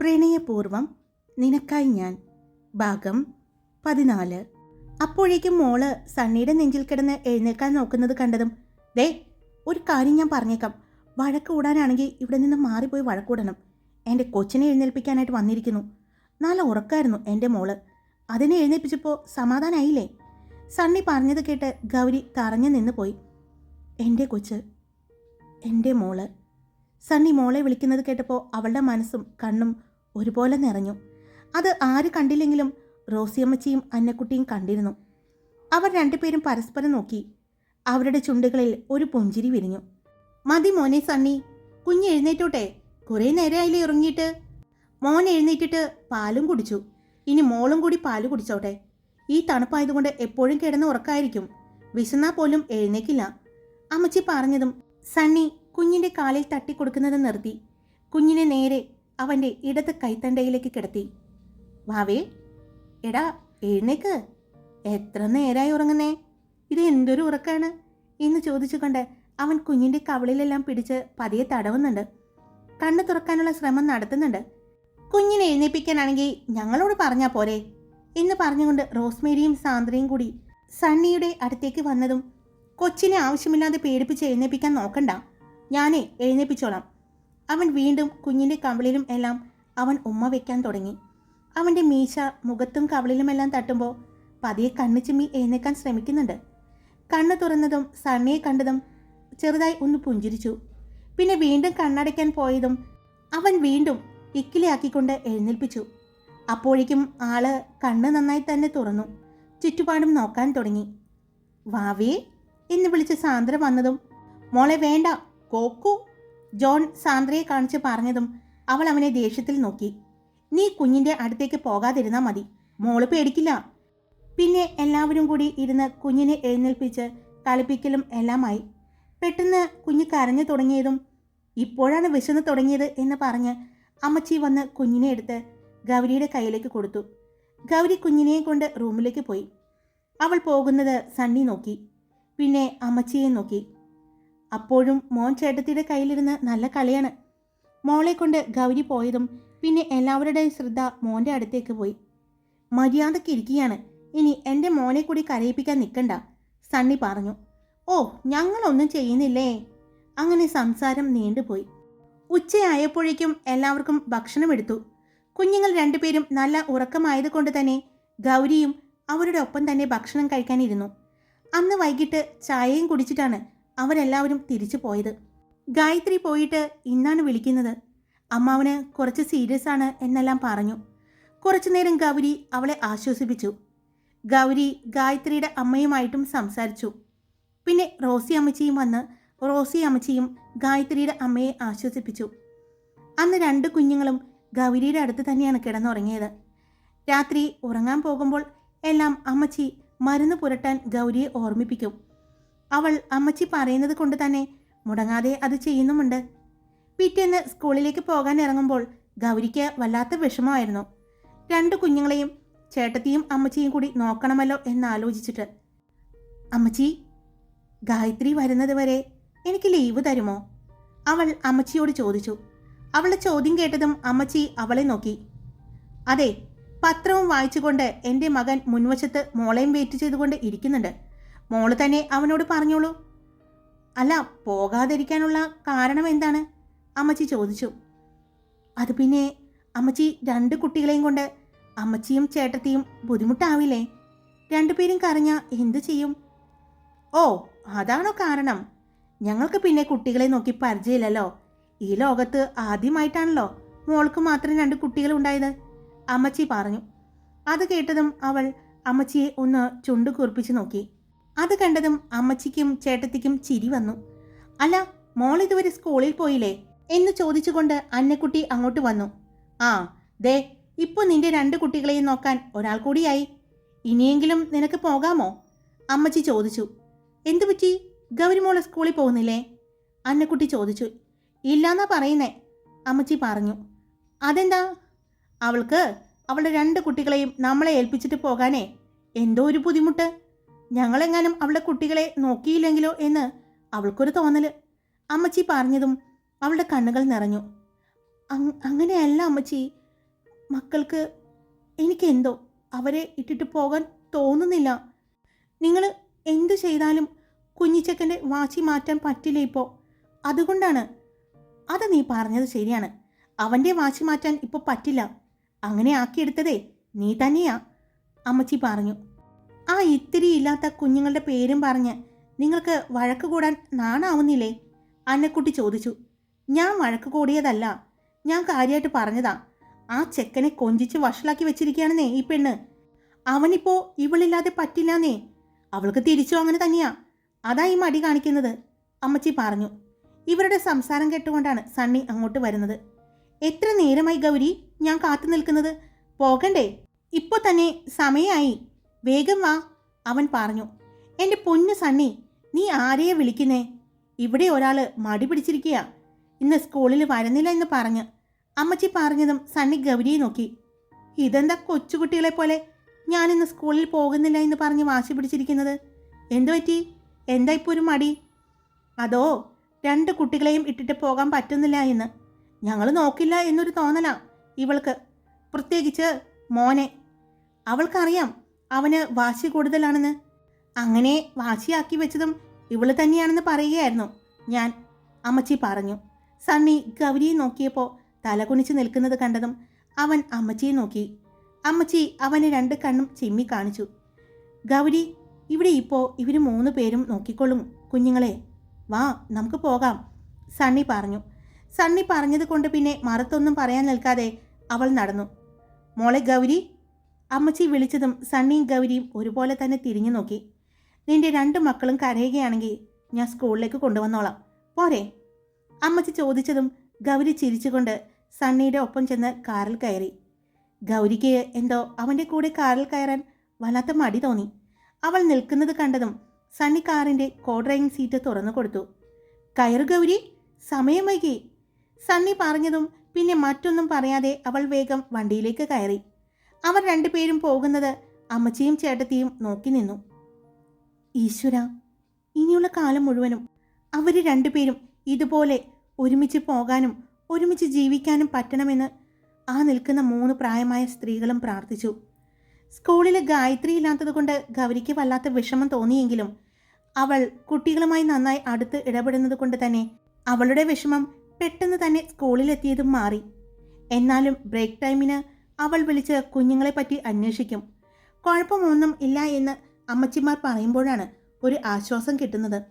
പ്രണയപൂർവം നിനക്കായി ഞാൻ. ഭാഗം പതിനാല്. അപ്പോഴേക്കും മോൾ സണ്ണിയുടെ നെഞ്ചിൽ കിടന്ന് എഴുന്നേൽക്കാൻ നോക്കുന്നത് കണ്ടതും ദേ ഒരു കാര്യം ഞാൻ പറഞ്ഞേക്കാം. വഴക്ക് കൂടാനാണെങ്കിൽ ഇവിടെ നിന്ന് മാറിപ്പോയി വഴക്കൂടണം എന്റെ കൊച്ചിനെ എഴുന്നേൽപ്പിക്കാനായിട്ട് വന്നിരിക്കുന്നു. നല്ല ഉറക്കായിരുന്നു എന്റെ മോൾ. അതിനെ എഴുന്നേൽപ്പിച്ചപ്പോൾ സമാധാനമായില്ലേ സണ്ണി പറഞ്ഞത് കേട്ട് ഗൗരി തറഞ്ഞു നിന്ന് പോയി. എന്റെ കൊച്ച് എന്റെ മോൾ. സണ്ണി മോളെ വിളിക്കുന്നത് കേട്ടപ്പോൾ അവളുടെ മനസ്സും കണ്ണും ഒരുപോലെ നിറഞ്ഞു. അത് ആര് കണ്ടില്ലെങ്കിലും റോസിയമ്മച്ചിയും അന്നക്കുട്ടിയും കണ്ടിരുന്നു. അവർ രണ്ടുപേരും പരസ്പരം നോക്കി. അവരുടെ ചുണ്ടുകളിൽ ഒരു പുഞ്ചിരി വിരിഞ്ഞു. മതി മോനെ സണ്ണി കുഞ്ഞ് എഴുന്നേറ്റോട്ടെ. കുറേ നേരമായില്ലേ ഇറങ്ങിയിട്ട് മോൻ എഴുന്നേറ്റിട്ട് പാലും കുടിച്ചു. ഇനി മോളും കൂടി പാൽ കുടിച്ചോട്ടെ. ഈ തണുപ്പായതുകൊണ്ട് എപ്പോഴും കിടന്ന് ഉറക്കായിരിക്കും. വിശന്നാ പോലും എഴുന്നേക്കില്ല. അമ്മച്ചി പറഞ്ഞതും സണ്ണി കുഞ്ഞിന്റെ കാലിൽ തട്ടിക്കൊടുക്കുന്നത് നിർത്തി. കുഞ്ഞിനെ നേരെ അവന്റെ ഇടത് കൈത്തണ്ടയിലേക്ക് കിടത്തി. വാവേ എടാ എഴുന്നേക്ക്. എത്ര നേരായി ഉറങ്ങുന്നേ? ഇത് എന്തൊരു ഉറക്കാണ്? എന്ന് ചോദിച്ചുകൊണ്ട് അവൻ കുഞ്ഞിന്റെ കവളിലെല്ലാം പിടിച്ച് പതിയെ തടവുന്നുണ്ട്. കണ്ണു തുറക്കാനുള്ള ശ്രമം നടത്തുന്നുണ്ട്. കുഞ്ഞിനെ എഴുന്നേപ്പിക്കാനാണെങ്കിൽ ഞങ്ങളോട് പറഞ്ഞാൽ പോരെ എന്ന് പറഞ്ഞുകൊണ്ട് റോസ്മേരിയും സാന്ദ്രയും കൂടി സണ്ണിയുടെ അടുത്തേക്ക് വന്നതും കൊച്ചിനെ ആവശ്യമില്ലാതെ പേടിപ്പിച്ച് എഴുന്നേപ്പിക്കാൻ നോക്കണ്ട. ഞാനേ എഴുന്നേൽപ്പിച്ചോളാം അവൻ വീണ്ടും കുഞ്ഞിന്റെ കവിളിലും എല്ലാം അവൻ ഉമ്മ വെക്കാൻ തുടങ്ങി. അവന്റെ മീശ മുഖത്തും കവിളിലുമെല്ലാം തട്ടുമ്പോൾ പതിയെ കണ്ണു ചിമ്മി എഴുന്നേക്കാൻ ശ്രമിക്കുന്നുണ്ട്. കണ്ണ് തുറന്നതും സണ്ണിയെ കണ്ടതും ചെറുതായി ഒന്ന് പുഞ്ചിരിച്ചു. പിന്നെ വീണ്ടും കണ്ണടയ്ക്കാൻ പോയതും അവൻ വീണ്ടും ഇക്കിളിയാക്കിക്കൊണ്ട് എഴുന്നേൽപ്പിച്ചു. അപ്പോഴേക്കും ആൾ കണ്ണ് നന്നായി തന്നെ തുറന്നു. ചുറ്റുപാടും നോക്കാൻ തുടങ്ങി. വാവേ എന്ന് വിളിച്ച് സാന്ദ്ര വന്നതും മോളെ വേണ്ട കോക്കു ജോൺ സാന്ദ്രയെ കാണിച്ച് പറഞ്ഞതും അവൾ അവനെ ദേഷ്യത്തിൽ നോക്കി. നീ കുഞ്ഞിന്റെ അടുത്തേക്ക് പോകാതിരുന്നാൽ മതി. മോൾ പേടിക്കില്ല. പിന്നെ എല്ലാവരും കൂടി ഇരുന്ന് കുഞ്ഞിനെ എഴുന്നേൽപ്പിച്ച് കളിപ്പിക്കലും എല്ലാമായി. പെട്ടെന്ന് കുഞ്ഞ് കരഞ്ഞു തുടങ്ങിയതും ഇപ്പോഴാണ് വിശന്ന് തുടങ്ങിയത് എന്ന് പറഞ്ഞ് അമ്മച്ചി വന്ന് കുഞ്ഞിനെ എടുത്ത് ഗൗരിയുടെ കയ്യിലേക്ക് കൊടുത്തു. ഗൗരി കുഞ്ഞിനെയും കൊണ്ട് റൂമിലേക്ക് പോയി. അവൾ പോകുന്നത് സണ്ണി നോക്കി. പിന്നെ അമ്മച്ചിയെ നോക്കി. അപ്പോഴും മോൻ ചേട്ടത്തിയുടെ കയ്യിലിരുന്ന് നല്ല കളിയാണ്. മോളെ കൊണ്ട് ഗൗരി പോയതും പിന്നെ എല്ലാവരുടെയും ശ്രദ്ധ മോന്റെ അടുത്തേക്ക് പോയി. മര്യാദയ്ക്ക് ഇരിക്കുകയാണ്. ഇനി എന്റെ മോനെ കൂടി കരയിപ്പിക്കാൻ നിൽക്കണ്ട സണ്ണി പറഞ്ഞു. ഓ ഞങ്ങളൊന്നും ചെയ്യുന്നില്ലേ? അങ്ങനെ സംസാരം നീണ്ടുപോയി. ഉച്ചയായപ്പോഴേക്കും എല്ലാവർക്കും ഭക്ഷണം എടുത്തു കുഞ്ഞുങ്ങൾ രണ്ടുപേരും നല്ല ഉറക്കമായത് കൊണ്ട് തന്നെ ഗൗരിയും അവരുടെ ഒപ്പം തന്നെ ഭക്ഷണം കഴിക്കാനിരുന്നു. അന്ന് വൈകിട്ട് ചായയും കുടിച്ചിട്ടാണ് അവരെല്ലാവരും തിരിച്ചു പോയത്. ഗായത്രി പോയിട്ട് ഇന്നാണ് വിളിക്കുന്നത്. അമ്മാവന് കുറച്ച് സീരിയസ് ആണ് എന്നെല്ലാം പറഞ്ഞു. കുറച്ചു നേരം ഗൗരി അവളെ ആശ്വസിപ്പിച്ചു. ഗൗരി ഗായത്രിയുടെ അമ്മയുമായിട്ടും സംസാരിച്ചു. പിന്നെ റോസി അമ്മച്ചിയും വന്ന് റോസി അമ്മച്ചിയും ഗായത്രിയുടെ അമ്മയെ ആശ്വസിപ്പിച്ചു. അന്ന് രണ്ട് കുഞ്ഞുങ്ങളും ഗൗരിയുടെ അടുത്ത് തന്നെയാണ് കിടന്നുറങ്ങിയത്. രാത്രി ഉറങ്ങാൻ പോകുമ്പോൾ എല്ലാം അമ്മച്ചി മരുന്ന് പുരട്ടാൻ ഗൗരിയെ ഓർമ്മിപ്പിക്കും. അവൾ അമ്മച്ചി പറയുന്നത് കൊണ്ട് തന്നെ മുടങ്ങാതെ അത് ചെയ്യുന്നുമുണ്ട്. പിറ്റേന്ന് സ്കൂളിലേക്ക് പോകാൻ ഇറങ്ങുമ്പോൾ ഗൗരിക്ക് വല്ലാത്ത വിഷമമായിരുന്നു. രണ്ട് കുഞ്ഞുങ്ങളെയും ചേട്ടത്തിയും അമ്മച്ചിയും കൂടി നോക്കണമല്ലോ എന്നാലോചിച്ചിട്ട്. അമ്മച്ചി ഗായത്രി വരുന്നത് വരെ എനിക്ക് ലീവ് തരുമോ? അവൾ അമ്മച്ചിയോട് ചോദിച്ചു. അവളുടെ ചോദ്യം കേട്ടതും അമ്മച്ചി അവളെ നോക്കി. അതെ പത്രവും വായിച്ചുകൊണ്ട് എന്റെ മകൻ മുൻവശത്ത് മോളെയും വെയിറ്റ് ചെയ്തുകൊണ്ട് ഇരിക്കുന്നുണ്ട്. മോൾ തന്നെ അവനോട് പറഞ്ഞോളൂ. അല്ല പോകാതിരിക്കാനുള്ള കാരണം എന്താണ്? അമ്മച്ചി ചോദിച്ചു. അത് പിന്നെ അമ്മച്ചി രണ്ട് കുട്ടികളെയും കൊണ്ട് അമ്മച്ചിയും ചേട്ടത്തിയും ബുദ്ധിമുട്ടാവില്ലേ? രണ്ടുപേരും കരഞ്ഞ എന്തു ചെയ്യും? ഓ അതാണോ കാരണം. ഞങ്ങൾക്ക് പിന്നെ കുട്ടികളെ നോക്കി പരിചയമില്ലല്ലോ. ഈ ലോകത്ത് ആദ്യമായിട്ടാണല്ലോ മോൾക്ക് മാത്രം രണ്ട് കുട്ടികളുണ്ടായത് അമ്മച്ചി പറഞ്ഞു. അത് കേട്ടതും അവൾ അമ്മച്ചിയെ ഒന്ന് ചുണ്ടു നോക്കി. അത് കണ്ടതും അമ്മച്ചിക്കും ചേട്ടത്തിക്കും ചിരി വന്നു. അല്ല മോൾ ഇതുവരെ സ്കൂളിൽ പോയില്ലേ? എന്ന് ചോദിച്ചുകൊണ്ട് അന്നക്കുട്ടി അങ്ങോട്ട് വന്നു. ആ ദേ ഇപ്പോൾ നിന്റെ രണ്ട് കുട്ടികളെയും നോക്കാൻ ഒരാൾ കൂടിയായി. ഇനിയെങ്കിലും നിനക്ക് പോകാമോ? അമ്മച്ചി ചോദിച്ചു. എന്തു പറ്റി? ഗൗരിമോളെ സ്കൂളിൽ പോകുന്നില്ലേ? അന്നക്കുട്ടി ചോദിച്ചു. ഇല്ലാന്നാ പറയുന്നേ അമ്മച്ചി പറഞ്ഞു. അതെന്താ? അവൾക്ക് അവളുടെ രണ്ട് കുട്ടികളെയും നമ്മളെ ഏൽപ്പിച്ചിട്ട് പോകാനേ. എന്തോ ഒരു ബുദ്ധിമുട്ട്. ഞങ്ങളെങ്ങാനും അവളുടെ കുട്ടികളെ നോക്കിയില്ലെങ്കിലോ എന്ന് അവൾക്കൊരു തോന്നൽ. അമ്മച്ചി പറഞ്ഞതും അവളുടെ കണ്ണുകൾ നിറഞ്ഞു. "അങ്- അങ്ങനെയല്ല അമ്മച്ചി. മക്കൾക്ക് എനിക്കെന്തോ അവരെ ഇട്ടിട്ട് പോകാൻ തോന്നുന്നില്ല. നിങ്ങൾ എന്തു ചെയ്താലും കുഞ്ഞിച്ചക്കന്റെ വാശി മാറ്റാൻ പറ്റില്ല ഇപ്പോൾ അതുകൊണ്ടാണ്. അത് നീ പറഞ്ഞത് ശരിയാണ്. അവന്റെ വാശി മാറ്റാൻ ഇപ്പോൾ പറ്റില്ല. അങ്ങനെ ആക്കിയെടുത്തതേ നീ തന്നെയാ. അമ്മച്ചി പറഞ്ഞു. ആ ഇത്തിരി ഇല്ലാത്ത കുഞ്ഞുങ്ങളുടെ പേരും പറഞ്ഞ് നിങ്ങൾക്ക് വഴക്ക് കൂടാൻ നാണാവുന്നില്ലേ? അന്നക്കുട്ടി ചോദിച്ചു. ഞാൻ വഴക്ക് കൂടിയതല്ല. ഞാൻ കാര്യമായിട്ട് പറഞ്ഞതാ. ആ ചെക്കനെ കൊഞ്ചിച്ച് വഷളാക്കി വെച്ചിരിക്കുകയാണെന്നേ ഈ പെണ്ണ്. അവനിപ്പോ ഇവളില്ലാതെ പറ്റില്ലാന്നേ. അവൾക്ക് തിരിച്ചു അങ്ങനെ തന്നെയാ. അതാ ഈ മടി കാണിക്കുന്നത്. അമ്മച്ചി പറഞ്ഞു. ഇവരുടെ സംസാരം കേട്ടുകൊണ്ടാണ് സണ്ണി അങ്ങോട്ട് വരുന്നത്. എത്ര നേരമായി ഗൗരി ഞാൻ കാത്തു നിൽക്കുന്നത്? പോകണ്ടേ? ഇപ്പോൾ തന്നെ സമയമായി വേഗം വാ അവൻ പറഞ്ഞു. എന്റെ പൊന്നു സണ്ണി നീ ആരെയാ വിളിക്കുന്നേ? ഇവിടെ ഒരാൾ മടി പിടിച്ചിരിക്കുക ഇന്ന് സ്കൂളിൽ വരുന്നില്ല എന്ന് പറഞ്ഞ് അമ്മച്ചി പറഞ്ഞതും സണ്ണി ഗൗരിയെ നോക്കി. ഇതെന്താ കൊച്ചുകുട്ടികളെ പോലെ? ഞാനിന്ന് സ്കൂളിൽ പോകുന്നില്ല എന്ന് പറഞ്ഞ് വാശി പിടിച്ചിരിക്കുന്നത്. എന്തു പറ്റി? എന്താ ഇപ്പോൾ ഒരു മടി? അതോ രണ്ട് കുട്ടികളെയും ഇട്ടിട്ട് പോകാൻ പറ്റുന്നില്ല എന്ന്? ഞങ്ങൾ നോക്കില്ല എന്നൊരു തോന്നലാ ഇവൾക്ക്. പ്രത്യേകിച്ച് മോനെ. അവൾക്കറിയാം അവന് വാശി കൂടുതലാണെന്ന്? അങ്ങനെ വാശിയാക്കി വെച്ചതും ഇവൾ തന്നെയാണെന്ന് പറയുകയായിരുന്നു. ഞാൻ അമ്മച്ചി പറഞ്ഞു. സണ്ണി ഗൗരിയെ നോക്കിയപ്പോൾ തലകുനിച്ച് നിൽക്കുന്നത് കണ്ടതും അവൻ അമ്മച്ചിയെ നോക്കി. അമ്മച്ചി അവന് രണ്ട് കണ്ണും ചിമ്മി കാണിച്ചു. ഗൗരി ഇവിടെ ഇപ്പോൾ ഇവർ മൂന്ന് പേരും നോക്കിക്കൊള്ളും കുഞ്ഞുങ്ങളെ. വാ നമുക്ക് പോകാം സണ്ണി പറഞ്ഞു. സണ്ണി പറഞ്ഞത് കൊണ്ട് പിന്നെ മറുത്തൊന്നും പറയാൻ നിൽക്കാതെ അവൾ നടന്നു. മോളെ ഗൗരി അമ്മച്ചി വിളിച്ചതും സണ്ണിയും ഗൗരിയും ഒരുപോലെ തന്നെ തിരിഞ്ഞു നോക്കി. നിന്റെ രണ്ട് മക്കളും കരയുകയാണെങ്കിൽ ഞാൻ സ്കൂളിലേക്ക് കൊണ്ടുവന്നോളാം. പോരെ. അമ്മച്ചി ചോദിച്ചതും ഗൗരി ചിരിച്ചുകൊണ്ട് സണ്ണിയുടെ ഒപ്പം ചെന്ന് കാറിൽ കയറി. ഗൗരിക്ക് എന്തോ അവന്റെ കൂടെ കാറിൽ കയറാൻ വല്ലാത്ത മടി തോന്നി. അവൾ നിൽക്കുന്നത് കണ്ടതും സണ്ണി കാറിന്റെ കോ ഡ്രൈവിംഗ് സീറ്റ് തുറന്നു കൊടുത്തു. കയറു ഗൗരി സമയം വൈകി. സണ്ണി പറഞ്ഞതും പിന്നെ മറ്റൊന്നും പറയാതെ അവൾ വേഗം വണ്ടിയിലേക്ക് കയറി. അവർ രണ്ടുപേരും പോകുന്നത് അമ്മച്ചിയും ചേട്ടത്തിയും നോക്കി നിന്നു. ഈശ്വര ഇനിയുള്ള കാലം മുഴുവനും അവർ രണ്ടുപേരും ഇതുപോലെ ഒരുമിച്ച് പോകാനും ഒരുമിച്ച് ജീവിക്കാനും പറ്റണമെന്ന് ആ നിൽക്കുന്ന മൂന്ന് പ്രായമായ സ്ത്രീകളും പ്രാർത്ഥിച്ചു. സ്കൂളിൽ ഗായത്രി ഇല്ലാത്തതുകൊണ്ട് ഗൗരിക്ക് വല്ലാത്ത വിഷമം തോന്നിയെങ്കിലും അവൾ കുട്ടികളുമായി നന്നായി അടുത്ത് ഇടപെടുന്നത് കൊണ്ട് തന്നെ അവളുടെ വിഷമം പെട്ടെന്ന് തന്നെ സ്കൂളിലെത്തിയതും മാറി. എന്നാലും ബ്രേക്ക് ടൈമിന് അവൾ വിളിച്ച് കുഞ്ഞുങ്ങളെപ്പറ്റി അന്വേഷിക്കും. കുഴപ്പമൊന്നും ഇല്ല എന്ന് അമ്മച്ചിമാർ പറയുമ്പോഴാണ് ഒരു ആശ്വാസം കിട്ടുന്നത്.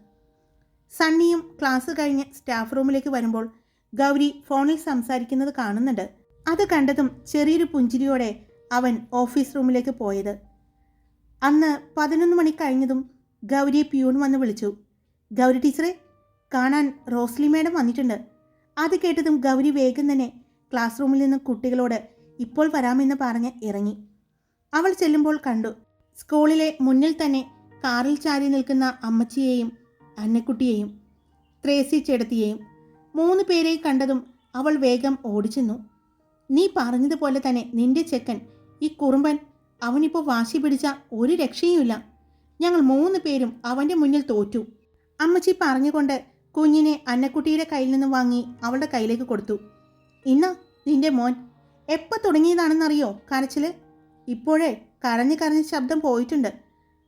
സണ്ണിയും ക്ലാസ് കഴിഞ്ഞ് സ്റ്റാഫ് റൂമിലേക്ക് വരുമ്പോൾ ഗൗരി ഫോണിൽ സംസാരിക്കുന്നത് കാണുന്നുണ്ട്. അത് കണ്ടതും ചെറിയൊരു പുഞ്ചിരിയോടെ അവൻ ഓഫീസ് റൂമിലേക്ക് പോയത്. അന്ന് പതിനൊന്ന് മണി കഴിഞ്ഞതും ഗൗരിയെ പ്യൂൺ വന്ന് വിളിച്ചു. ഗൗരി ടീച്ചറെ കാണാൻ റോസ്ലി മാഡം വന്നിട്ടുണ്ട്. അത് കേട്ടതും ഗൗരി വേഗം തന്നെ ക്ലാസ് റൂമിൽ നിന്ന് കുട്ടികളോട് ഇപ്പോൾ വരാമെന്ന് പറഞ്ഞ് ഇറങ്ങി. അവൾ ചെല്ലുമ്പോൾ കണ്ടു. സ്കൂളിലെ മുന്നിൽ തന്നെ കാറിൽ ചാരി നിൽക്കുന്ന അമ്മച്ചിയെയും അന്നക്കുട്ടിയെയും ത്രേസി ചേടത്തിയെയും മൂന്ന് പേരെ കണ്ടതും അവൾ വേഗം ഓടിച്ചെന്നു. നീ പറഞ്ഞതുപോലെ തന്നെ നിന്റെ ചെക്കൻ ഈ കുറുമ്പൻ അവനിപ്പോൾ വാശി പിടിച്ച ഒരു രക്ഷയുമില്ല. ഞങ്ങൾ മൂന്ന് പേരും അവന്റെ മുന്നിൽ തോറ്റു. അമ്മച്ചി പറഞ്ഞുകൊണ്ട് കുഞ്ഞിനെ അന്നക്കുട്ടിയുടെ കയ്യിൽ നിന്ന് വാങ്ങി അവളുടെ കയ്യിലേക്ക് കൊടുത്തു. ഇന്ന നിന്റെ മോൻ എപ്പോൾ തുടങ്ങിയതാണെന്നറിയോ? കരച്ചിൽ ഇപ്പോഴേ കരഞ്ഞ് കരഞ്ഞ് ശബ്ദം പോയിട്ടുണ്ട്.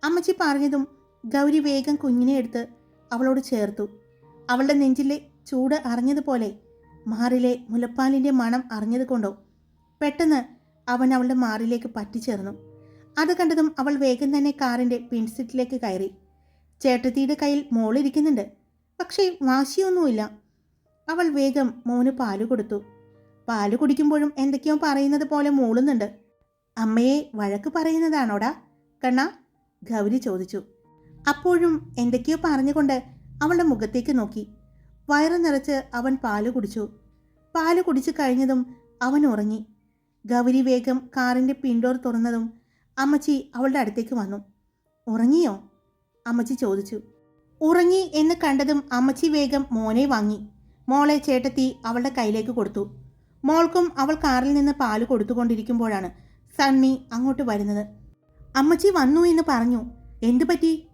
അമ്മച്ചി പറഞ്ഞതും ഗൗരി വേഗം കുഞ്ഞിനെ എടുത്ത് അവളോട് ചേർത്തു. അവളുടെ നെഞ്ചിലെ ചൂട് അറിഞ്ഞതുപോലെ മാറിലെ മുലപ്പാലിന്റെ മണം അറിഞ്ഞതുകൊണ്ടോ പെട്ടെന്ന് അവൻ അവളുടെ മാറിലേക്ക് പറ്റിച്ചേർന്നു. അത് കണ്ടതും അവൾ വേഗം തന്നെ കാറിന്റെ പിൻസീറ്റിലേക്ക് കയറി. ചേട്ടത്തിയുടെ കയ്യിൽ മോളിരിക്കുന്നുണ്ട്. പക്ഷേ വാശിയൊന്നുമില്ല. അവൾ വേഗം മോന് പാൽ കൊടുത്തു. പാൽ കുടിക്കുമ്പോഴും എന്തൊക്കെയോ പറയുന്നത് പോലെ മൂളുന്നുണ്ട്. അമ്മയെ വഴക്ക് പറയുന്നതാണോടാ? കണ്ണ ഗൗരി ചോദിച്ചു. അപ്പോഴും എന്തൊക്കെയോ പറഞ്ഞുകൊണ്ട് അവളുടെ മുഖത്തേക്ക് നോക്കി. വയറ് നിറച്ച് അവൻ പാൽ കുടിച്ചു. പാൽ കുടിച്ചു കഴിഞ്ഞതും അവൻ ഉറങ്ങി. ഗൗരി വേഗം കാറിന്റെ പിൻഡോർ തുറന്നതും അമ്മച്ചി അവളുടെ അടുത്തേക്ക് വന്നു. ഉറങ്ങിയോ? അമ്മച്ചി ചോദിച്ചു. ഉറങ്ങി എന്ന് കണ്ടതും അമ്മച്ചി വേഗം മോനെ വാങ്ങി. മോളെ ചേട്ടത്തി അവളുടെ കയ്യിലേക്ക് കൊടുത്തു. മോൾക്കും അവൾ കാറിൽ നിന്ന് പാൽ കൊടുത്തുകൊണ്ടിരിക്കുമ്പോഴാണ് സണ്ണി അങ്ങോട്ട് വരുന്നത്. അമ്മച്ചി വന്നു എന്ന് പറഞ്ഞു. എന്തു പറ്റി?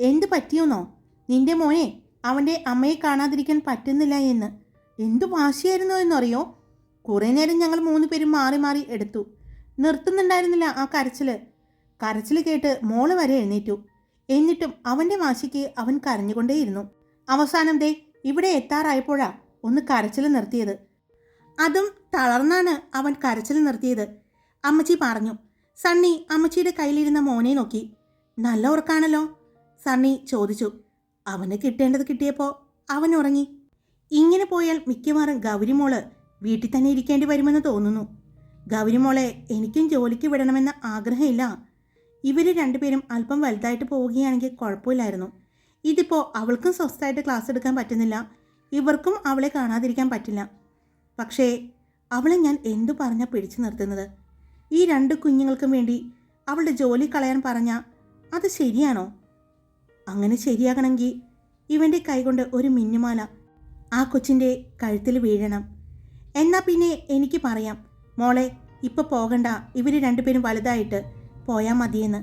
എന്ത് പറ്റിയോന്നോ? നിന്റെ മോനെ അവന്റെ അമ്മയെ കാണാതിരിക്കാൻ പറ്റുന്നില്ല എന്ന്. എന്തു വാശിയായിരുന്നു എന്നറിയോ? കുറേ നേരം ഞങ്ങൾ മൂന്ന് പേരും മാറി മാറി എടുത്തു. നിർത്തുന്നുണ്ടായിരുന്നില്ല ആ കരച്ചിൽ കരച്ചിൽ കേട്ട് മോൾ വരെ എഴുന്നേറ്റു. എന്നിട്ടും അവന്റെ വാശിക്ക് അവൻ കരഞ്ഞുകൊണ്ടേയിരുന്നു. അവസാനം ദേ ഇവിടെ എത്താറായപ്പോഴാ ഒന്ന് കരച്ചിൽ നിർത്തിയത്. അതും തളർന്നാണ് അവൻ കരച്ചിൽ നിർത്തിയത്. അമ്മച്ചി പറഞ്ഞു സണ്ണി അമ്മച്ചിയുടെ കയ്യിലിരുന്ന മോനെ നോക്കി. നല്ല ഉറക്കാണല്ലോ. സണ്ണി ചോദിച്ചു അവന് കിട്ടേണ്ടത് കിട്ടിയപ്പോൾ അവൻ ഉറങ്ങി. ഇങ്ങനെ പോയാൽ മിക്കവാറും ഗൗരിമോൾ വീട്ടിൽ തന്നെ ഇരിക്കേണ്ടി വരുമെന്ന് തോന്നുന്നു. ഗൗരിമോളെ എനിക്കും ജോലിക്ക് വിടണമെന്ന ആഗ്രഹമില്ല. ഇവർ രണ്ടുപേരും അല്പം വലുതായിട്ട് പോവുകയാണെങ്കിൽ കുഴപ്പമില്ലായിരുന്നു. ഇതിപ്പോൾ അവൾക്കും സ്വസ്ഥമായിട്ട് ക്ലാസ് എടുക്കാൻ പറ്റുന്നില്ല. ഇവർക്കും അവളെ കാണാതിരിക്കാൻ പറ്റില്ല. പക്ഷേ അവളെ ഞാൻ എന്തു പറഞ്ഞ പിടിച്ചു നിർത്തുന്നത്? ഈ രണ്ട് കുഞ്ഞുങ്ങൾക്കും വേണ്ടി അവളുടെ ജോലി കളയാൻ പറഞ്ഞ അത് ശരിയാണോ? അങ്ങനെ ശരിയാകണമെങ്കിൽ ഇവന്റെ കൈകൊണ്ട് ഒരു മിന്നുമാല ആ കൊച്ചിന്റെ കഴുത്തിൽ വീഴണം. എന്നാ പിന്നെ എനിക്ക് പറയാം. മോളെ ഇപ്പൊ പോകണ്ട. ഇവർ രണ്ടുപേരും വലുതായിട്ട് പോയാൽ മതിയെന്ന്.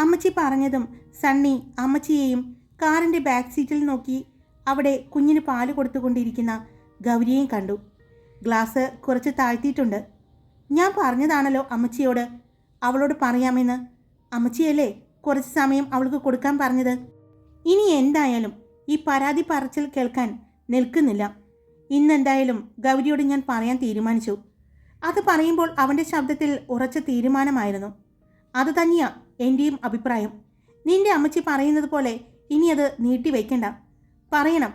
അമ്മച്ചി പറഞ്ഞതും സണ്ണി അമ്മച്ചിയെയും കാറിന്റെ ബാക്ക് സീറ്റിൽ നോക്കി അവിടെ കുഞ്ഞിന് പാൽ കൊടുത്തുകൊണ്ടിരിക്കുന്ന ഗൗരിയെയും കണ്ടു. ഗ്ലാസ് കുറച്ച് താഴ്ത്തിയിട്ടുണ്ട്. ഞാൻ പറഞ്ഞതാണല്ലോ അമ്മച്ചിയോട്. അവളോട് പറയാമെന്ന്. അമ്മച്ചിയല്ലേ കുറച്ച് സമയം അവൾക്ക് കൊടുക്കാൻ പറഞ്ഞത്. ഇനി എന്തായാലും ഈ പരാതി പറച്ചിൽ കേൾക്കാൻ നിൽക്കുന്നില്ല. ഇന്നെന്തായാലും ഗൗരിയോട് ഞാൻ പറയാൻ തീരുമാനിച്ചു. അത് പറയുമ്പോൾ അവന്റെ ശബ്ദത്തിൽ ഉറച്ച തീരുമാനമായിരുന്നു. അത് തന്നെയാ എന്റെയും അഭിപ്രായം. നിന്റെ അമ്മച്ചി പറയുന്നത് പോലെ ഇനി അത് നീട്ടിവെക്കണ്ട പറയണം.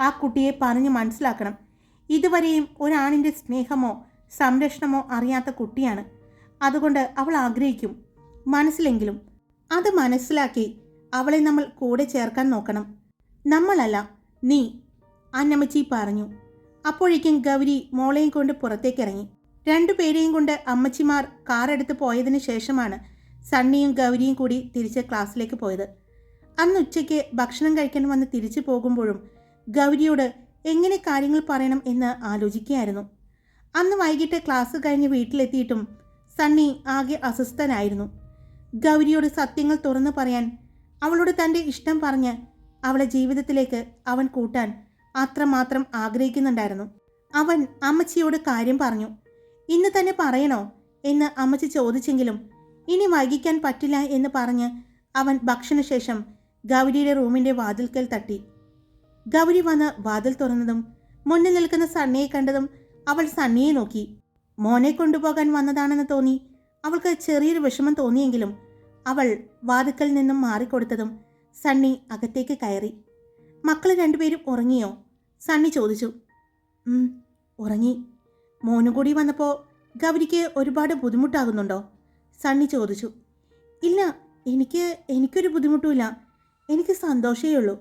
ആ കുട്ടിയെ പറഞ്ഞ് മനസ്സിലാക്കണം. ഇതുവരെയും ഒരാണിന്റെ സ്നേഹമോ സംരക്ഷണമോ അറിയാത്ത കുട്ടിയാണ്. അതുകൊണ്ട് അവൾ ആഗ്രഹിക്കും. മനസ്സിലെങ്കിലും അത് മനസ്സിലാക്കി അവളെ നമ്മൾ കൂടെ ചേർക്കാൻ നോക്കണം. നമ്മളല്ല നീ അന്നമ്മച്ചി പറഞ്ഞു. അപ്പോഴേക്കും ഗൗരി മോളെയും കൊണ്ട് പുറത്തേക്കിറങ്ങി. രണ്ടുപേരെയും കൊണ്ട് അമ്മച്ചിമാർ കാറെടുത്ത് പോയതിന് ശേഷമാണ് സണ്ണിയും ഗൗരിയും കൂടി തിരിച്ച് ക്ലാസ്സിലേക്ക് പോയത്. അന്ന് ഉച്ചയ്ക്ക് ഭക്ഷണം കഴിക്കാൻ വന്ന് തിരിച്ചു പോകുമ്പോഴും ഗൗരിയോട് എങ്ങനെ കാര്യങ്ങൾ പറയണം എന്ന് ആലോചിക്കുകയായിരുന്നു. അന്ന് വൈകിട്ട് ക്ലാസ് കഴിഞ്ഞ് വീട്ടിലെത്തിയിട്ടും സണ്ണി ആകെ അസ്വസ്ഥനായിരുന്നു. ഗൗരിയോട് സത്യങ്ങൾ തുറന്നു പറയാൻ അവളോട് തന്റെ ഇഷ്ടം പറഞ്ഞ് അവളെ ജീവിതത്തിലേക്ക് അവൻ കൂട്ടാൻ അത്രമാത്രം ആഗ്രഹിക്കുന്നുണ്ടായിരുന്നു. അവൻ അമ്മച്ചിയോട് കാര്യം പറഞ്ഞു. ഇന്ന് തന്നെ പറയണോ? എന്ന് അമ്മച്ചി ചോദിച്ചെങ്കിലും ഇനി വൈകിക്കാൻ പറ്റില്ല എന്ന് പറഞ്ഞ് അവൻ ഭക്ഷണശേഷം ഗൗരിയുടെ റൂമിന്റെ വാതിൽക്കൽ തട്ടി. ഗൗരി വന്ന് വാതിൽ തുറന്നതും മുന്നിൽ നിൽക്കുന്ന സണ്ണിയെ കണ്ടതും അവൾ സണ്ണിയെ നോക്കി. മോനെ കൊണ്ടുപോകാൻ വന്നതാണെന്ന് തോന്നി. അവൾക്ക് ചെറിയൊരു വിഷമം തോന്നിയെങ്കിലും അവൾ വാതുക്കൽ നിന്നും മാറിക്കൊടുത്തതും സണ്ണി അകത്തേക്ക് കയറി. മക്കൾ രണ്ടുപേരും ഉറങ്ങിയോ? സണ്ണി ചോദിച്ചു. ഉറങ്ങി. മോനും കൂടി വന്നപ്പോൾ ഗൗരിക്ക് ഒരുപാട് ബുദ്ധിമുട്ടാകുന്നുണ്ടോ? സണ്ണി ചോദിച്ചു. ഇല്ല എനിക്ക് എനിക്കൊരു ബുദ്ധിമുട്ടുമില്ല. എനിക്ക് സന്തോഷമേ ഉള്ളൂ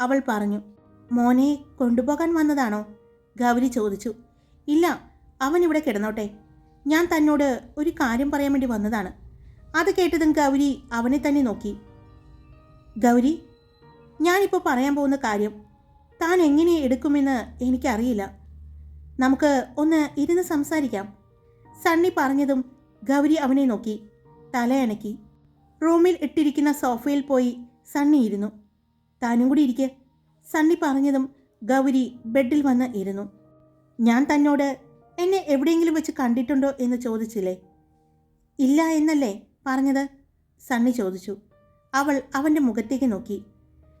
അവൾ പറഞ്ഞു. മോനെ കൊണ്ടുപോകാൻ വന്നതാണോ? ഗൗരി ചോദിച്ചു. ഇല്ല അവൻ ഇവിടെ കിടന്നോട്ടെ. ഞാൻ തന്നോട് ഒരു കാര്യം പറയാൻ വേണ്ടി വന്നതാണ്. അത് കേട്ടതും ഗൗരി അവനെ തന്നെ നോക്കി. ഗൗരി ഞാനിപ്പോൾ പറയാൻ പോകുന്ന കാര്യം താൻ എങ്ങനെ എടുക്കുമെന്ന് എനിക്കറിയില്ല. നമുക്ക് ഒന്ന് ഇരുന്ന് സംസാരിക്കാം. സണ്ണി പറഞ്ഞതും ഗൗരി അവനെ നോക്കി തലയണക്കി റൂമിൽ ഇട്ടിരിക്കുന്ന സോഫയിൽ പോയി സണ്ണി ഇരുന്നു. താനും കൂടി ഇരിക്കെ. സണ്ണി പറഞ്ഞതും ഗൗരി ബെഡിൽ വന്ന് ഇരുന്നു. ഞാൻ തന്നോട് എന്നെ എവിടെയെങ്കിലും വെച്ച് കണ്ടിട്ടുണ്ടോ എന്ന് ചോദിച്ചില്ലേ? ഇല്ല എന്നല്ലേ? പറഞ്ഞത് സണ്ണി ചോദിച്ചു. അവൾ അവന്റെ മുഖത്തേക്ക് നോക്കി.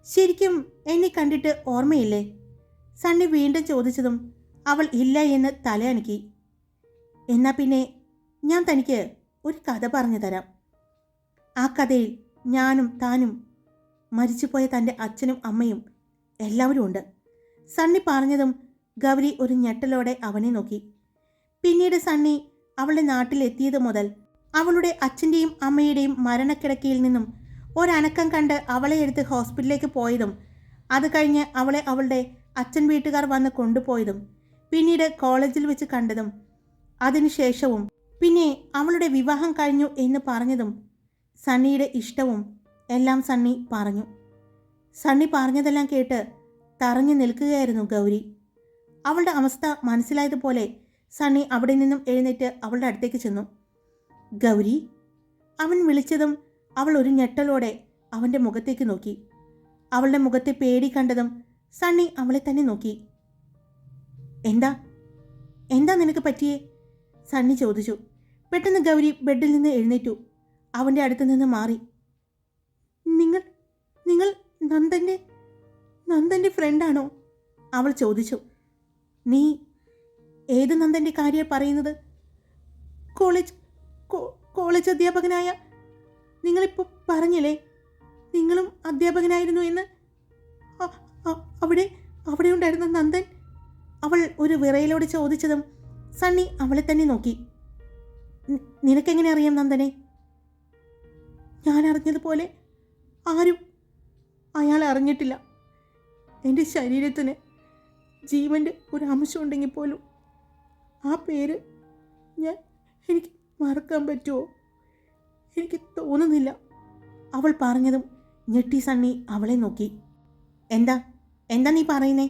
ശരിക്കും എന്നെ കണ്ടിട്ട് ഓർമ്മയില്ലേ? സണ്ണി വീണ്ടും ചോദിച്ചതും അവൾ ഇല്ല എന്ന് തലയണക്കി. എന്നാ പിന്നെ ഞാൻ തനിക്ക് ഒരു കഥ പറഞ്ഞു തരാം. ആ കഥയിൽ ഞാനും താനും മരിച്ചുപോയ തന്റെ അച്ഛനും അമ്മയും എല്ലാവരും ഉണ്ട്. സണ്ണി പറഞ്ഞതും ഗൗരി ഒരു ഞെട്ടലോടെ അവനെ നോക്കി. പിന്നീട് സണ്ണി അവളുടെ നാട്ടിലെത്തിയത് മുതൽ അവളുടെ അച്ഛന്റെയും അമ്മയുടെയും മരണക്കിടക്കയിൽ നിന്നും ഒരനക്കം കണ്ട് അവളെ എടുത്ത് ഹോസ്പിറ്റലിലേക്ക് പോയതും അത് കഴിഞ്ഞ് അവളെ അവളുടെ അച്ഛൻ വീട്ടുകാർ വന്ന് കൊണ്ടുപോയതും പിന്നീട് കോളേജിൽ വെച്ച് കണ്ടതും അതിനുശേഷവും പിന്നെ അവളുടെ വിവാഹം കഴിഞ്ഞു എന്ന് പറഞ്ഞതും സണ്ണിയുടെ ഇഷ്ടവും എല്ലാം സണ്ണി പറഞ്ഞു. സണ്ണി പറഞ്ഞതെല്ലാം കേട്ട് തറഞ്ഞു നിൽക്കുകയായിരുന്നു ഗൗരി. അവളുടെ അവസ്ഥ മനസ്സിലായതുപോലെ സണ്ണി അവിടെ നിന്നും എഴുന്നേറ്റ് അവളുടെ അടുത്തേക്ക് ചെന്നു. ഗൗരി അവൻ വിളിച്ചതും അവൾ ഒരു ഞെട്ടലോടെ അവന്റെ മുഖത്തേക്ക് നോക്കി. അവളുടെ മുഖത്തെ പേടി കണ്ടതും സണ്ണി അവളെ തന്നെ നോക്കി. എന്താ? എന്താ നിനക്ക് പറ്റിയേ? സണ്ണി ചോദിച്ചു. പെട്ടെന്ന് ഗൗരി ബെഡിൽ നിന്ന് എഴുന്നേറ്റു. അവന്റെ അടുത്ത് നിന്ന് മാറി. നിങ്ങൾ നിങ്ങൾ നന്ദന്റെ നന്ദന്റെ ഫ്രണ്ടാണോ അവൾ ചോദിച്ചു. നീ ഏത് നന്ദന്റെ കാര്യം പറയുന്നത്? കോളേജ് കോളേജ് അധ്യാപകനായ നിങ്ങളിപ്പോൾ പറഞ്ഞില്ലേ? നിങ്ങളും അധ്യാപകനായിരുന്നു എന്ന്? അവിടെ അവിടെ ഉണ്ടായിരുന്ന നന്ദൻ? അവൾ ഒരു വിറയിലോട് ചോദിച്ചതും സണ്ണി അവളെ തന്നെ നോക്കി. "നി- നിനക്കെങ്ങനെ അറിയാം നന്ദനെ? ഞാൻ അറിഞ്ഞതുപോലെ ആരും അയാൾ അറിഞ്ഞിട്ടില്ല എന്റെ ശരീരത്തിന് ജീവന്റെ ഒരു അംശം ഉണ്ടെങ്കിൽ പോലും ആ പേര് ഞാൻ എനിക്ക് മറക്കാൻ പറ്റുമോ? എനിക്ക് തോന്നുന്നില്ല. അവൾ പറഞ്ഞതും ഞെട്ടി സണ്ണി അവളെ നോക്കി. എന്താ? എന്താ നീ പറയുന്നേ?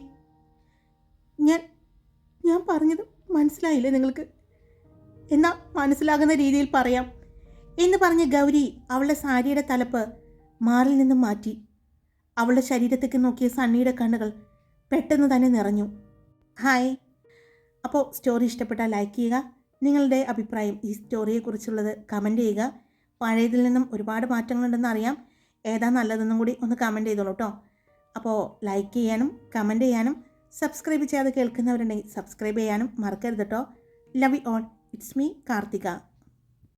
ഞാൻ ഞാൻ പറഞ്ഞത് മനസ്സിലായില്ലേ നിങ്ങൾക്ക്? എന്നാ മനസ്സിലാകുന്ന രീതിയിൽ പറയാം. എന്ന് പറഞ്ഞ് ഗൗരി അവളുടെ സാരിയുടെ തലപ്പ് മാറിൽ നിന്നും മാറ്റി. അവളുടെ ശരീരത്തേക്ക് നോക്കിയ സണ്ണിയുടെ കണ്ണുകൾ പെട്ടെന്ന് തന്നെ നിറഞ്ഞു. ഹായ്. അപ്പോൾ സ്റ്റോറി ഇഷ്ടപ്പെട്ടാൽ ലൈക്ക് ചെയ്യുക. നിങ്ങളുടെ അഭിപ്രായം ഈ സ്റ്റോറിയെക്കുറിച്ചുള്ളത് കമന്റ് ചെയ്യുക. പഴയതിൽ നിന്നും ഒരുപാട് മാറ്റങ്ങളുണ്ടെന്ന് അറിയാം. ഏതാ നല്ലതെന്നും കൂടി ഒന്ന് കമന്റ് ചെയ്തോളൂ കേട്ടോ അപ്പോൾ ലൈക്ക് ചെയ്യാനും കമന്റ് ചെയ്യാനും സബ്സ്ക്രൈബ് ചെയ്യാതെ കേൾക്കുന്നവരുണ്ടെങ്കിൽ സബ്സ്ക്രൈബ് ചെയ്യാനും മറക്കരുത് കേട്ടോ love you all it's me Karthika.